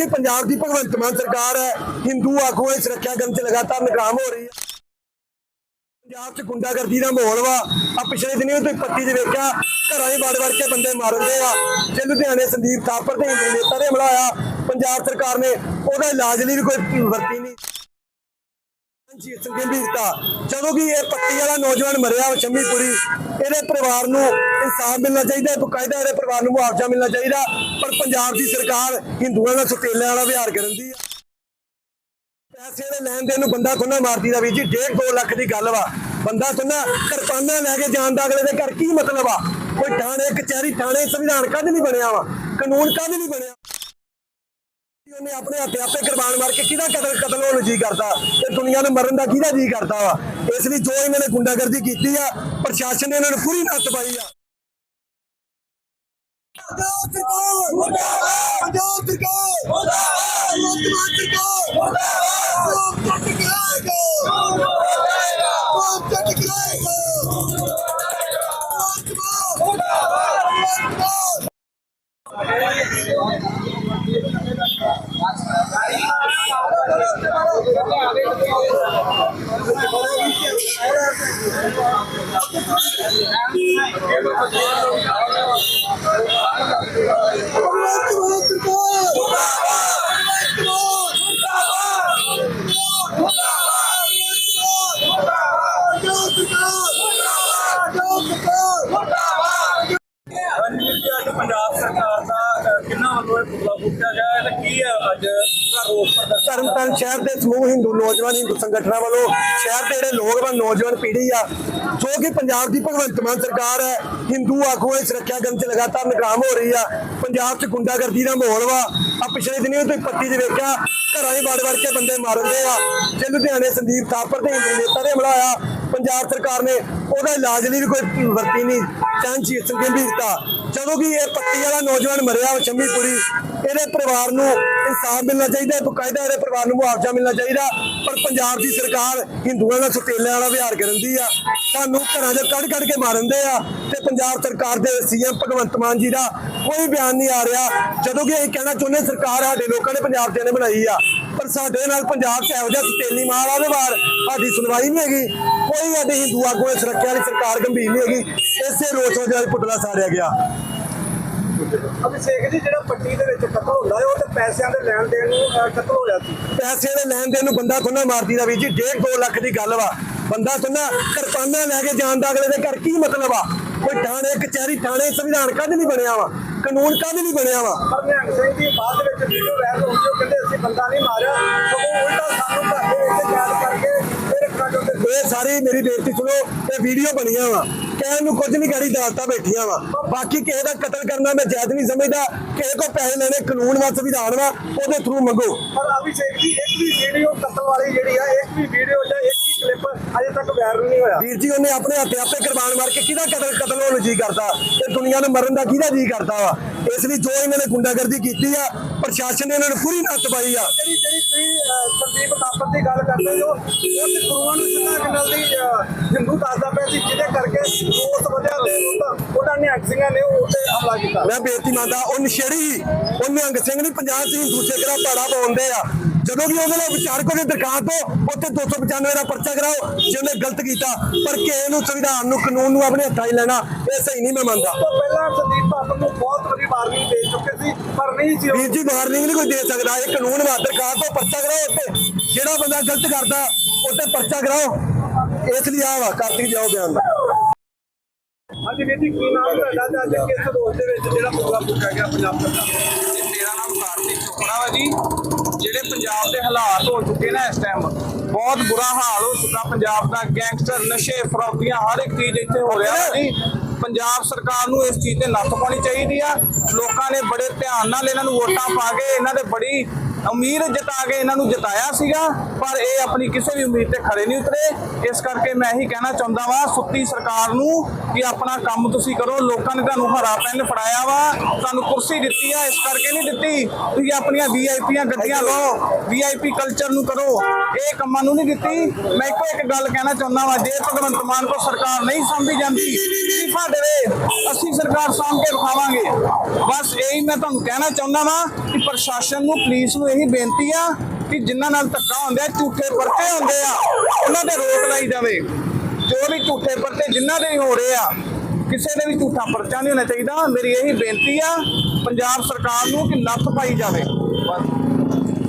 ਕਿ ਪੰਜਾਬ ਦੀ ਭਗਵੰਤ ਮਾਨ ਸਰਕਾਰ ਹੈ, ਹਿੰਦੂ ਆਗੂਆਂ ਦੀ ਸੁਰੱਖਿਆ ਕਰਨ 'ਚ ਲਗਾਤਾਰ ਨਾਕਾਮ ਹੋ ਰਹੀ ਹੈ। ਪੰਜਾਬ 'ਚ ਗੁੰਡਾਗਰਦੀ ਦਾ ਮਾਹੌਲ ਵਾ। ਆ ਪਿਛਲੇ ਦਿਨੀ ਤੁਸੀਂ ਪੱਤੀ 'ਚ ਵੇਖਿਆ, ਘਰਾਂ 'ਚ ਵੜ ਵੜ ਕੇ ਬੰਦੇ ਮਾਰਦੇ ਆ। ਜੇ ਲੁਧਿਆਣੇ ਸੰਦੀਪ ਥਾਪਰ ਤੇ ਹਿੰਦੂ ਨੇਤਾ ਦੇ ਹਮਲਾ ਹੋਇਆ, ਪੰਜਾਬ ਸਰਕਾਰ ਨੇ ਉਹਦਾ ਇਲਾਜ ਲਈ ਵੀ ਕੋਈ ਵਰਤੀ ਨਹੀਂ। ਰਣਜੀਤ ਸਿੰਘ ਗੰਭੀਰਤਾ ਜਦੋਂ ਕਿ ਇਹ ਪੱਤੀ ਵਾਲਾ ਨੌਜਵਾਨ ਮਰਿਆ ਵਾ ਇਹਦੇ ਪਰਿਵਾਰ ਨੂੰ ਇਨਸਾਫ ਮਿਲਣਾ ਚਾਹੀਦਾ ਹੈ ਬਕਾਇਦਾ ਇਹਦੇ ਪਰਿਵਾਰ ਨੂੰ ਮੁਆਵਜ਼ਾ ਮਿਲਣਾ ਚਾਹੀਦਾ, ਪਰ ਪੰਜਾਬ ਦੀ ਸਰਕਾਰ ਹਿੰਦੂਆਂ ਨਾਲ ਸੁਤੇਲਿਆਂ ਵਾਲਾ ਵਿਹਾਰ ਕਰਨ ਦੀ ਪੈਸੇ ਦੇ ਲੈਣ ਦੇਣ ਨੂੰ ਬੰਦਾ ਖੁੰਨਾ ਮਾਰਦੀ ਦਾ ਵੀ ਜੀ 1.5 2 ਲੱਖ ਦੀ ਗੱਲ ਵਾ, ਬੰਦਾ ਖੁੰਨਾ ਕਿਰਪਾਨਾਂ ਲੈ ਕੇ ਜਾਣ ਦਾ ਅਗਲੇ ਦੇ ਘਰ ਕੀ ਮਤਲਬ ਆ? ਕੋਈ ਥਾਣੇ, ਕਚਹਿਰੀ ਥਾਣੇ ਸੰਵਿਧਾਨ ਕਦ ਨਹੀਂ ਬਣਿਆ ਵਾ, ਕਾਨੂੰਨ ਕਦ ਨਹੀਂ ਬਣਿਆ। ਉਹਨੇ ਆਪਣੇ ਹੱਥੇ ਆਪੇ ਕੁਰਬਾਨ ਮਾਰ ਕੇ ਕਿਹਦਾ ਕਤਲ ਕਤਲ ਹੋਣ ਨੂੰ ਜੀ ਕਰਦਾ? ਤੇ ਦੁਨੀਆ ਨੂੰ ਮਰਨ ਦਾ ਕਿਹਦਾ ਜੀ ਕਰਦਾ ਵਾ? ਇਸ ਲਈ ਜੋ ਇਹਨਾਂ ਨੇ ਗੁੰਡਾਗਰਦੀ ਕੀਤੀ ਆ, ਪ੍ਰਸ਼ਾਸਨ ਨੇ ਇਹਨਾਂ ਨੂੰ ਪੂਰੀ ਨੱਤ ਪਾਈ ਆ। ਪੰਜਾਬ ਸਰਕਾਰ ਮੁਰਦਾਬਾਦ ਪੰਜਾਬ ਸਰਕਾਰ ਮੁਰਦਾਬਾਦ ਮੁਰਦਾਬਾਦ ਸਰਕਾਰ ਮੁਰਦਾਬਾਦ ਮੁਰਦਾਬਾਦ ਟਿਕਾਏਗਾ ਮੁਰਦਾਬਾਦ ਟਿਕਾਏਗਾ ਮੁਰਦਾਬਾਦ ਮੁਰਦਾਬਾਦ ਮੁਰਦਾਬਾਦ ਰਣਜੀਤ ਜੀ ਅੱਜ ਪੰਜਾਬ ਸਰਕਾਰ ਦਾ ਕਿੰਨਾ ਵੱਲੋਂ ਇਹ ਪੁਤਲਾ ਫੂਕਿਆ ਗਿਆ ਹੈ ਤੇ ਕੀ ਹੈ ਅੱਜ ਪੂਰਾ ਰੋਸ ਪ੍ਰਦਰਸ਼ਨ ਤਰਨਤਾਰਨ ਸ਼ਹਿਰ ਦੇ ਸਮੂਹ ਹਿੰਦੂ ਨੌਜਵਾਨ ਹਿੰਦੂ ਸੰਗਠਨਾਂ ਵੱਲੋਂ ਸ਼ਹਿਰ ਦੇ ਜਿਹੜੇ ਲੋਕ ਵਾ ਨੌਜਵਾਨ ਪੀੜ੍ਹੀ ਆ, ਜੋ ਕਿ ਪੰਜਾਬ ਦੀ ਭਗਵੰਤ ਮਾਨ ਸਰਕਾਰ ਹੈ, ਹਿੰਦੂ ਆਗੂਆਂ ਦੀ ਸੁਰੱਖਿਆ ਕਰਨ 'ਚ ਲਗਾਤਾਰ ਨਾਕਾਮ ਹੋ ਰਹੀ ਆ। ਪੰਜਾਬ 'ਚ ਗੁੰਡਾਗਰਦੀ ਦਾ ਮਾਹੌਲ ਵਾ। ਆ ਪਿਛਲੇ ਦਿਨੀ ਤੁਸੀਂ ਪੱਤੀ 'ਚ ਵੇਖਿਆ, ਘਰਾਂ 'ਚ ਵੜ ਵੜ ਕੇ ਬੰਦੇ ਮਾਰਦੇ ਆ। ਜੇ ਲੁਧਿਆਣੇ ਸੰਦੀਪ ਥਾਪਰ ਤੇ ਹਿੰਦੂ ਨੇਤਾ ਦੇ ਹਮਲਾ ਹੋਇਆ ਪੰਜਾਬ ਸਰਕਾਰ ਨੇ ਉਹਦਾ ਇਲਾਜ ਲਈ ਵੀ ਕੋਈ ਵਰਤੀ ਨਹੀਂ ਚੰਚੀਤ ਸਿੰਘ ਜਦੋਂ ਕਿ ਇਹ ਪੱਤੀ ਵਾਲਾ ਨੌਜਵਾਨ ਮਰਿਆ ਵਾ ਸ਼ੰਮੀਪੁਰੀ, ਇਹਦੇ ਪਰਿਵਾਰ ਨੂੰ ਇਨਸਾਫ ਮਿਲਣਾ ਚਾਹੀਦਾ ਹੈ ਬਕਾਇਦਾ ਇਹਦੇ ਪਰਿਵਾਰ ਨੂੰ ਮੁਆਵਜ਼ਾ ਮਿਲਣਾ ਚਾਹੀਦਾ, ਪਰ ਪੰਜਾਬ ਦੀ ਸਰਕਾਰ ਹਿੰਦੂਆਂ ਨਾਲ ਸੁਤੇਲਿਆਂ ਵਾਲਾ ਵਿਹਾਰ ਕਰਨਦੀ ਆ। ਸਾਨੂੰ ਘਰਾਂ 'ਚ ਕੱਢ ਕੱਢ ਕੇ ਮਾਰਨ ਦੇ ਆ ਤੇ ਪੰਜਾਬ ਸਰਕਾਰ ਦੇ ਸੀਐਮ ਭਗਵੰਤ ਮਾਨ ਜੀ ਦਾ ਕੋਈ ਬਿਆਨ ਨਹੀਂ ਆ ਰਿਹਾ। ਜਦੋਂ ਕਿ ਇਹ ਕਹਿਣਾ ਚਾਹੁੰਦੇ ਸਰਕਾਰ ਸਾਡੇ ਲੋਕਾਂ ਨੇ ਪੰਜਾਬ ਦੇ ਨੇ ਬਣਾਈ ਆ। ਸਾਡੇ ਨਾਲ ਪੰਜਾਬ 'ਚ ਇਹੋ ਜਿਹਾ ਮਾਰ ਆ ਬਾਅਦ ਸਾਡੀ ਸੁਣਵਾਈ ਨਹੀਂ ਹੈਗੀ। ਕੋਈ ਸਾਡੇ ਹਿੰਦੂ ਆਗੂਆਂ ਦੀ ਸੁਰੱਖਿਆ ਲਈ ਸਰਕਾਰ ਗੰਭੀਰ ਨਹੀਂ ਹੈਗੀ। ਇਸੇ ਰੋਸ ਵਜ੍ਹਾ ਪੁਤਲਾ ਸਾੜਿਆ ਗਿਆ। ਅਭਿਸ਼ੇਕ ਜੀ ਜਿਹੜਾ ਪੱਟੀ ਦੇ ਵਿੱਚ ਕਤਲ ਹੁੰਦਾ ਹੈ ਉਹ ਤੇ ਪੈਸਿਆਂ ਦੇ ਲੈਣ ਦੇਣ ਨੂੰ ਕਤਲ ਹੋਇਆ ਸੀ। ਪੈਸੇ ਦੇ ਲੈਣ ਦੇਣ ਨੂੰ ਬੰਦਾ ਖੁੰਨਾ ਮਾਰਦੀ ਦਾ ਵੀ ਜੀ 1.5 2 ਲੱਖ ਦੀ ਗੱਲ ਵਾ। ਬੰਦਾ ਖੁੰਨਾ ਕਿਰਪਾਨਾਂ ਲੈ ਕੇ ਜਾਣ ਦਾ ਅਗਲੇ ਦੇ ਘਰ ਕੀ ਮਤਲਬ ਆ? ਕੋਈ ਥਾਣੇ ਕਚਹਿਰੀ ਥਾਣੇ ਸੰਵਿਧਾਨ ਕਦ ਨਹੀਂ ਬਣਿਆ ਵਾ? ਕਾਨੂੰਨ ਕਦ ਨਹੀਂ ਬਣਿਆ ਵਾ? ਪਰ ਨਿਹੰਗ ਸਿੰਘ ਦੀ ਬਾਅਦ ਦੇ ਵਿੱਚ ਵੀਡੀਓ ਵਾਇਰਲ ਹੋ ਗਈ ਉਹ ਕਹਿੰਦੇ ਅਸੀਂ ਬੰਦਾ ਨਹੀਂ ਮਾਰਿਆ। ਸਗੋਂ ਉਲਟਾ ਸਾਨੂੰ ਘਰ ਦੇ ਵਿੱਚ ਕੈਦ ਕਰਕੇ ਫਿਰ ਰੱਖਣਾ ਚਾਹੁੰਦੇ ਇਹ ਸਾਰੀ ਮੇਰੀ ਬੇਇੱਜ਼ਤੀ ਸੁਣੋ ਇਹ ਵੀਡੀਓ ਬਣੀਆਂ ਵਾ। ਕਹਿਣ ਨੂੰ ਕੁਝ ਨਹੀਂ ਕਰੀ ਦਾਲਤਾਂ ਬੈਠੀਆਂ ਵਾ। ਬਾਕੀ ਕਿਸੇ ਦਾ ਕਤਲ ਕਰਨਾ ਮੈਂ ਜਾਇਜ਼ ਨਹੀਂ ਸਮਝਦਾ। ਕਿਸੇ ਕੋ ਪੈਸੇ ਲੈਣੇ ਕਾਨੂੰਨ ਵਾ ਸੰਵਿਧਾਨ ਵਾ ਉਹਦੇ ਥਰੂ ਮੰਗੋ। ਪਰ ਅਭਿਸ਼ੇਕ ਜੀ ਇੱਕ ਵੀ ਵੀਡੀਓ ਕਤਲ ਵਾਲੀ ਜਿਹੜੀ ਆ ਇੱਕ ਵੀ ਵੀਡੀਓ ਜਾਂ ਇੱਕ ਵੀ ਕਲਿੱਪ ਅਜੇ ਤੱਕ ਵਾਇਰਲ ਨਹੀਂ ਹੋਇਆ। ਵੀਰ ਜੀ ਉਹਨੇ ਆਪਣੇ ਹੱਥੇ ਆਪੇ ਕੁਰਬਾਨ ਮਾਰ ਕੇ ਕਿਹਦਾ ਕਤਲ ਕਤਲ ਹੋਣ ਜੀ ਕਰਦਾ? ਤੇ ਦੁਨੀਆ ਨੂੰ ਮਰਨ ਦਾ ਕਿਹਦਾ ਜੀ ਕਰਦਾ ਵਾ? ਇਸ ਲਈ ਜੋ ਇਹਨਾਂ ਨੇ ਗੁੰਡਾਗਰਦੀ ਕੀਤੀ ਆ ਪ੍ਰਸ਼ਾਸਨ ਨੇ ਇਹਨਾਂ ਨੂੰ ਪੂਰੀ ਨੱਥ ਪਾਈ ਆ। ਜਿਹੜੀ ਜਿਹੜੀ ਤੁਸੀਂ ਸੰਦੀਪ ਥਾਪਰ ਦੀ ਗੱਲ ਕਰਦੇ ਹੋ ਉਹ ਤੇ ਗੁਰੂਆਂ ਨੂੰ ਜਿੰਨਾ ਕਿ ਮਿਲਦੀ ਅਹ, ਹਿੰਦੂ ਦੱਸਦਾ ਪਿਆ ਸੀ ਜਿਹਦੇ ਕਰਕੇ ਉਸ ਤੇ ਉਹ- ਉਹਨਾਂ ਨੇ ਸਿੰਘਾਂ ਨੇ ਉਹ ਤੇ ਹਮਲਾ ਕੀਤਾ। ਮੈਂ ਬੇਇੱਜ਼ਤੀ ਮੰਨਦਾ ਉਹ ਨਸ਼ੇੜੀ ਉਹ ਨਿਹੰਗ ਸਿੰਘ ਨਹੀਂ ਪੰਜਾਬ ਦੂਜੇ ਕਰਾ ਪਾੜਾ ਪਾਉਂਦੇ ਆ। ਜਦੋਂ ਵੀ ਉਹਦੇ ਨਾਲ ਵਿਚਾਰਕੋ ਦੀ ਦਰਖਾਸਤ ਹੋ ਉੱਥੇ 295 ਦਾ ਪਰਚਾ ਕਰਾਓ ਜੇ ਉਹਨੇ ਗਲਤ ਕੀਤਾ ਪਰ ਕਿਸੇ ਨੂੰ ਸੰਵਿਧਾਨ ਨੂੰ ਕਾਨੂੰਨ ਨੂੰ ਆਪਣੇ ਹੱਥਾਂ 'ਚ ਲੈਣਾ ਇਹ ਸਹੀ ਨਹੀਂ ਮੈਂ ਮੰਨਦਾ। ਪਹਿਲਾਂ ਸੰਦੀਪ ਥਾਪਰ ਨੂੰ ਬਹੁਤ ਵਾਰੀ ਵਾਰਨਿੰਗ ਦੇ ਚੁੱਕੇ ਸੀ ਪਰ ਨਹੀਂ ਸੀ ਉਹ। ਵੀਰ ਜੀ ਵਾਰਨਿੰਗ ਨਹੀਂ ਕੋਈ ਦੇ ਸਕਦਾ ਇਹ ਕਾਨੂੰਨ ਵਾ ਦਰਖਾਸਤ ਤੋਂ ਪਰਚਾ ਕਰਾਓ ਉੱਤੇ ਜਿਹੜਾ ਬੰਦਾ ਗਲਤ ਕਰਦਾ ਉੱਤੇ ਪਰਚਾ ਕਰਾਓ। ਇਸ ਲਈ ਆ ਵਾ ਕਾਰਤਿਕ ਜਾਓ ਬਿਆਨ ਦਾ। ਹਾਂਜੀ ਵੀਰ ਜੀ ਕੀ ਨਾਮ ਤੁਹਾਡਾ ਤੇ ਅੱਜ ਕਿਸ ਰੋਜ਼ ਦੇ ਵਿੱਚ ਜਿਹੜਾ ਪ੍ਰੋਗਰਾਮ ਕੀਤਾ ਗਿਆ ਪੰਜਾਬ ਸਰਕਾਰ ਮੇਰਾ ਨਾਮ ਕਾਰਤਿਕ ਚੋਪੜਾ ਵਾ ਜੀ। ਜਿਹੜੇ ਪੰਜਾਬ ਦੇ ਹਾਲਾਤ ਹੋ ਚੁੱਕੇ ਨੇ ਇਸ ਟਾਈਮ ਬਹੁਤ ਬੁਰਾ ਹਾਲ ਹੋ ਚੁੱਕਾ ਪੰਜਾਬ ਦਾ ਗੈਂਗਸਟਰ ਨਸ਼ੇ ਫਰੌਤੀਆਂ ਹਰ ਇੱਕ ਚੀਜ਼ ਇੱਥੇ ਹੋ ਰਿਹਾ ਵਾ ਪੰਜਾਬ ਸਰਕਾਰ ਨੂੰ ਇਸ ਚੀਜ਼ ਤੇ ਨੱਥ ਪਾਉਣੀ ਚਾਹੀਦੀ ਆ। ਲੋਕਾਂ ਨੇ ਬੜੇ ਧਿਆਨ ਨਾਲ ਇਹਨਾਂ ਨੂੰ ਵੋਟਾਂ ਪਾ ਕੇ ਇਹਨਾਂ ਦੇ ਬੜੀ ਉਮੀਦ ਜਤਾ ਕੇ ਇਹਨਾਂ ਨੂੰ ਜਿਤਾਇਆ ਸੀਗਾ। ਪਰ ਇਹ ਆਪਣੀ ਕਿਸੇ ਵੀ ਉਮੀਦ ਤੇ ਖੜੇ ਨਹੀਂ ਉਤਰੇ। ਇਸ ਕਰਕੇ ਮੈਂ ਇਹੀ ਕਹਿਣਾ ਚਾਹੁੰਦਾ ਵਾਂ, ਸੁੱਤੀ ਸਰਕਾਰ ਨੂੰ ਕਿ ਆਪਣਾ ਕੰਮ ਤੁਸੀਂ ਕਰੋ। ਲੋਕਾਂ ਨੇ ਤੁਹਾਨੂੰ ਹਰਾ ਪੈਨ ਫੜਾਇਆ ਵਾ, ਤੁਹਾਨੂੰ ਕੁਰਸੀ ਦਿੱਤੀ ਆ, ਇਸ ਕਰਕੇ ਨਹੀਂ ਦਿੱਤੀ। ਤੁਸੀਂ ਆਪਣੀਆਂ ਵੀਆਈਪੀਆਂ ਗੱਡੀਆਂ ਲਓ, ਵੀਆਈਪੀ ਕਲਚਰ ਨੂੰ ਕਰੋ। ਇਹ ਕੰਮਾਂ ਨੂੰ ਨਹੀਂ ਦਿੱਤੀ। ਮੈਂ ਇੱਕੋ ਇੱਕ ਗੱਲ ਕਹਿਣਾ ਚਾਹੁੰਦਾ ਵਾਂ, ਜੇ ਭਗਵੰਤ ਮਾਨ ਕੋ ਸਰਕਾਰ ਨਹੀਂ ਸੰਭੀ ਜਾਂਦੀ ਇਸਤੀਫਾ ਦੇਵੇ, ਅਸੀਂ ਸਰਕਾਰ ਸਾਂਭ ਕੇ ਵਿਖਾਵਾਂਗੇ। ਬਸ ਇਹੀ ਮੈਂ ਤੁਹਾਨੂੰ ਕਹਿਣਾ ਚਾਹੁੰਦਾ ਵਾਂ ਕਿ ਪ੍ਰਸ਼ਾਸਨ ਨੂੰ, ਪੁਲਿਸ ਨੂੰ ਇਹੀ ਬੇਨਤੀ ਆ ਕਿ ਜਿਨ੍ਹਾਂ ਨਾਲ ਧੱਕਾ ਹੁੰਦਾ ਝੂਠੇ ਪਰਚੇ ਹੁੰਦੇ ਆ, ਉਹਨਾਂ ਤੇ ਰੋਕ ਲਾਈ ਜਾਵੇ। ਜੋ ਵੀ ਝੂਠੇ ਪਰਚੇ ਜਿਨ੍ਹਾਂ ਦੇ ਹੋ ਰਹੇ ਆ, ਕਿਸੇ ਦੇ ਵੀ ਝੂਠਾ ਪਰਚਾ ਨਹੀਂ ਹੋਣਾ ਚਾਹੀਦਾ। ਮੇਰੀ ਇਹੀ ਬੇਨਤੀ ਆ, ਪੰਜਾਬ ਸਰਕਾਰ ਨੂੰ ਕਿ ਨੱਥ ਪਾਈ ਜਾਵੇ। ਬਸ